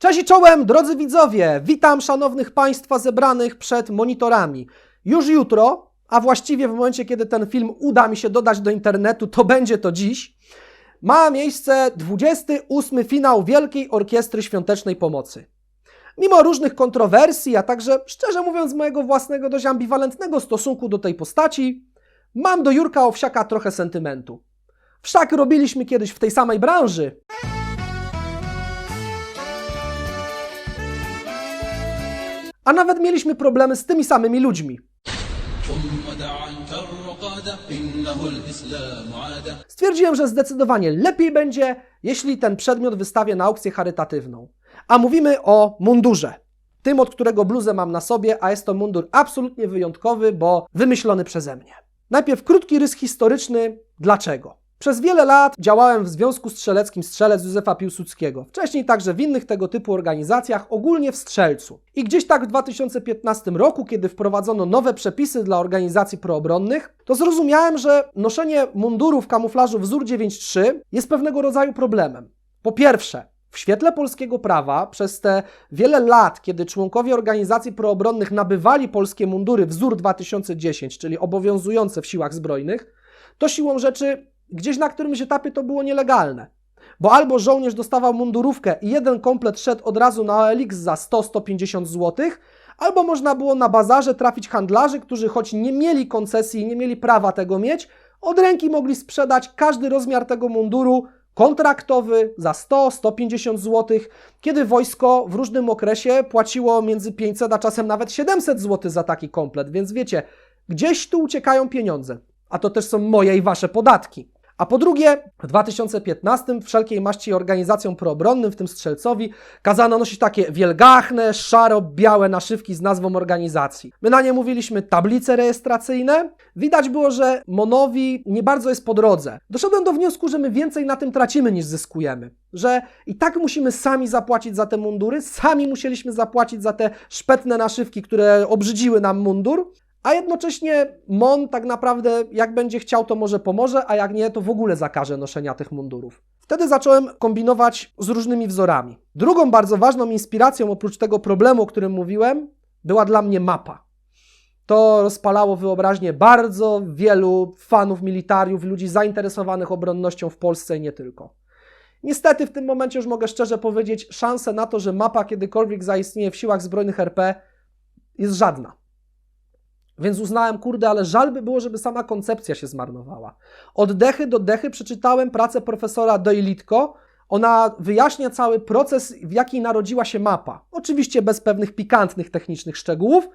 Cześć i czołem, drodzy widzowie! Witam szanownych Państwa zebranych przed monitorami. Już jutro, a właściwie w momencie, kiedy ten film uda mi się dodać do internetu, to będzie to dziś, ma miejsce 28. finał Wielkiej Orkiestry Świątecznej Pomocy. Mimo różnych kontrowersji, a także, szczerze mówiąc, mojego własnego dość ambiwalentnego stosunku do tej postaci, mam do Jurka Owsiaka trochę sentymentu. Wszak robiliśmy kiedyś w tej samej branży, a nawet mieliśmy problemy z tymi samymi ludźmi. Stwierdziłem, że zdecydowanie lepiej będzie, jeśli ten przedmiot wystawię na aukcję charytatywną. A mówimy o mundurze. Tym, od którego bluzę mam na sobie, a jest to mundur absolutnie wyjątkowy, bo wymyślony przeze mnie. Najpierw krótki rys historyczny. Dlaczego? Przez wiele lat działałem w Związku Strzeleckim Strzelec Józefa Piłsudskiego. Wcześniej także w innych tego typu organizacjach, ogólnie w Strzelcu. I gdzieś tak w 2015 roku, kiedy wprowadzono nowe przepisy dla organizacji proobronnych, to zrozumiałem, że noszenie munduru w kamuflażu wzór 9.3 jest pewnego rodzaju problemem. Po pierwsze, w świetle polskiego prawa, przez te wiele lat, kiedy członkowie organizacji proobronnych nabywali polskie mundury wzór 2010, czyli obowiązujące w siłach zbrojnych, to siłą rzeczy gdzieś na którymś etapie to było nielegalne. Bo albo żołnierz dostawał mundurówkę i jeden komplet szedł od razu na OLX za 100-150 zł, albo można było na bazarze trafić handlarzy, którzy choć nie mieli koncesji i nie mieli prawa tego mieć, od ręki mogli sprzedać każdy rozmiar tego munduru kontraktowy za 100-150 zł, kiedy wojsko w różnym okresie płaciło między 500 a czasem nawet 700 zł za taki komplet, więc wiecie, gdzieś tu uciekają pieniądze, a to też są moje i wasze podatki. A po drugie, w 2015 wszelkiej maści organizacjom proobronnym, w tym Strzelcowi, kazano nosić takie wielgachne, szaro-białe naszywki z nazwą organizacji. My na nie mówiliśmy tablice rejestracyjne. Widać było, że Monowi nie bardzo jest po drodze. Doszedłem do wniosku, że my więcej na tym tracimy niż zyskujemy. Że i tak musimy sami zapłacić za te mundury, sami musieliśmy zapłacić za te szpetne naszywki, które obrzydziły nam mundur, a jednocześnie MON tak naprawdę, jak będzie chciał, to może pomoże, a jak nie, to w ogóle zakaże noszenia tych mundurów. Wtedy zacząłem kombinować z różnymi wzorami. Drugą bardzo ważną inspiracją, oprócz tego problemu, o którym mówiłem, była dla mnie mapa. To rozpalało wyobraźnię bardzo wielu fanów militariów, ludzi zainteresowanych obronnością w Polsce i nie tylko. Niestety w tym momencie już mogę szczerze powiedzieć, szanse na to, że mapa kiedykolwiek zaistnieje w siłach zbrojnych RP jest żadna. Więc uznałem, kurde, ale żal by było, żeby sama koncepcja się zmarnowała. Od dechy do dechy przeczytałem pracę profesora Doylitko. Ona wyjaśnia cały proces, w jaki narodziła się mapa. Oczywiście bez pewnych pikantnych technicznych szczegółów,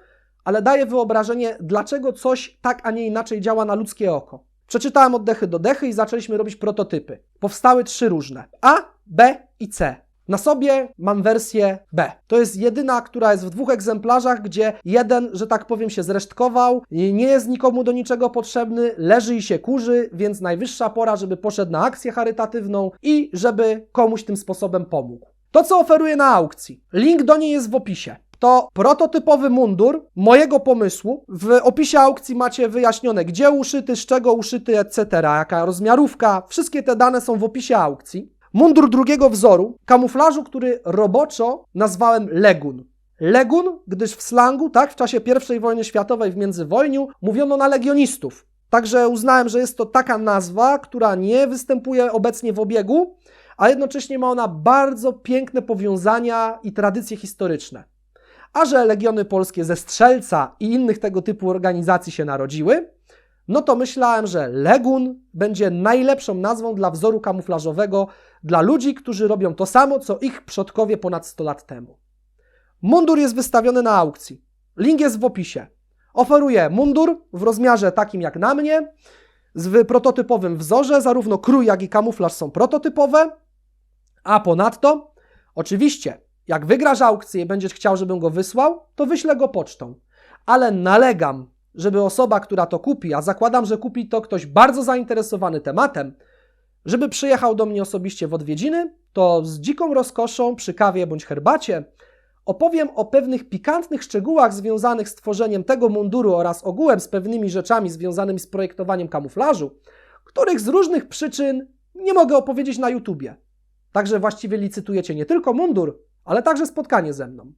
ale daje wyobrażenie, dlaczego coś tak, a nie inaczej działa na ludzkie oko. Przeczytałem od dechy do dechy i zaczęliśmy robić prototypy. Powstały trzy różne: A, B i C. Na sobie mam wersję B. To jest jedyna, która jest w dwóch egzemplarzach, gdzie jeden, że tak powiem, się zresztkował, nie jest nikomu do niczego potrzebny, leży i się kurzy, więc najwyższa pora, żeby poszedł na akcję charytatywną i żeby komuś tym sposobem pomógł. To, co oferuję na aukcji, link do niej jest w opisie. To prototypowy mundur mojego pomysłu. W opisie aukcji macie wyjaśnione, gdzie uszyty, z czego uszyty, etc., jaka rozmiarówka. Wszystkie te dane są w opisie aukcji. Mundur drugiego wzoru, kamuflażu, który roboczo nazwałem Legun. Legun, gdyż w slangu, tak, w czasie I wojny światowej w międzywojniu mówiono na legionistów. Także uznałem, że jest to taka nazwa, która nie występuje obecnie w obiegu, a jednocześnie ma ona bardzo piękne powiązania i tradycje historyczne. A że legiony polskie ze Strzelca i innych tego typu organizacji się narodziły, no to myślałem, że Legun będzie najlepszą nazwą dla wzoru kamuflażowego dla ludzi, którzy robią to samo, co ich przodkowie ponad 100 lat temu. Mundur jest wystawiony na aukcji. Link jest w opisie. Oferuję mundur w rozmiarze takim jak na mnie, w prototypowym wzorze, zarówno krój, jak i kamuflaż są prototypowe, a ponadto, oczywiście, jak wygrasz aukcję i będziesz chciał, żebym go wysłał, to wyślę go pocztą. Ale nalegam, żeby osoba, która to kupi, a zakładam, że kupi to ktoś bardzo zainteresowany tematem, żeby przyjechał do mnie osobiście w odwiedziny, to z dziką rozkoszą przy kawie bądź herbacie opowiem o pewnych pikantnych szczegółach związanych z tworzeniem tego munduru oraz ogółem z pewnymi rzeczami związanymi z projektowaniem kamuflażu, których z różnych przyczyn nie mogę opowiedzieć na YouTubie. Także właściwie licytujecie nie tylko mundur, ale także spotkanie ze mną.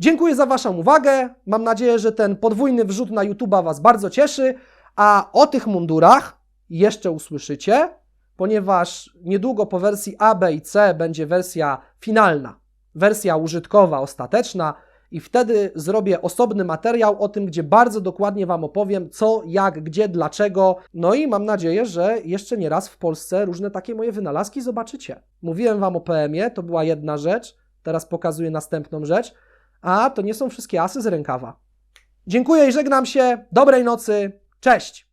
Dziękuję za Waszą uwagę. Mam nadzieję, że ten podwójny wrzut na YouTube'a Was bardzo cieszy, a o tych mundurach jeszcze usłyszycie, ponieważ niedługo po wersji A, B i C będzie wersja finalna, wersja użytkowa, ostateczna i wtedy zrobię osobny materiał o tym, gdzie bardzo dokładnie Wam opowiem, co, jak, gdzie, dlaczego. No i mam nadzieję, że jeszcze nie raz w Polsce różne takie moje wynalazki zobaczycie. Mówiłem Wam o PM-ie, to była jedna rzecz, teraz pokazuję następną rzecz, a to nie są wszystkie asy z rękawa. Dziękuję i żegnam się. Dobrej nocy. Cześć!